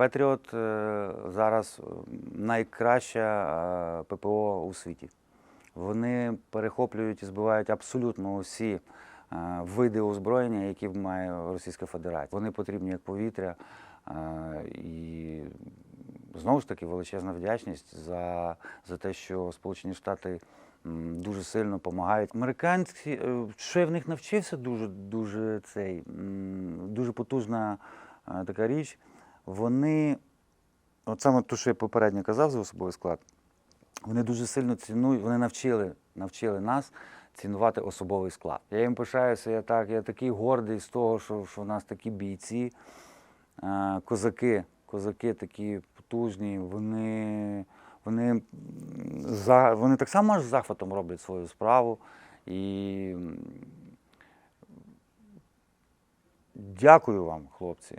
Петріот е, зараз найкраща е, ППО у світі. Вони перехоплюють і збивають абсолютно усі е, види озброєння, які має Російська Федерація. Вони потрібні як повітря. е, І знову ж таки величезна вдячність за, за те, що Сполучені Штати дуже сильно допомагають. Американці, е, що я в них навчився, дуже, дуже цей, дуже потужна е, така річ. Вони, от саме те, що я попередньо казав за особовий склад, вони дуже сильно цінують, вони навчили, навчили нас цінувати особовий склад. Я їм пишаюся, я так, я такий гордий з того, що, що в нас такі бійці, е, козаки, козаки такі потужні, вони, вони, за, вони так само з захватом роблять свою справу. І дякую вам, хлопці.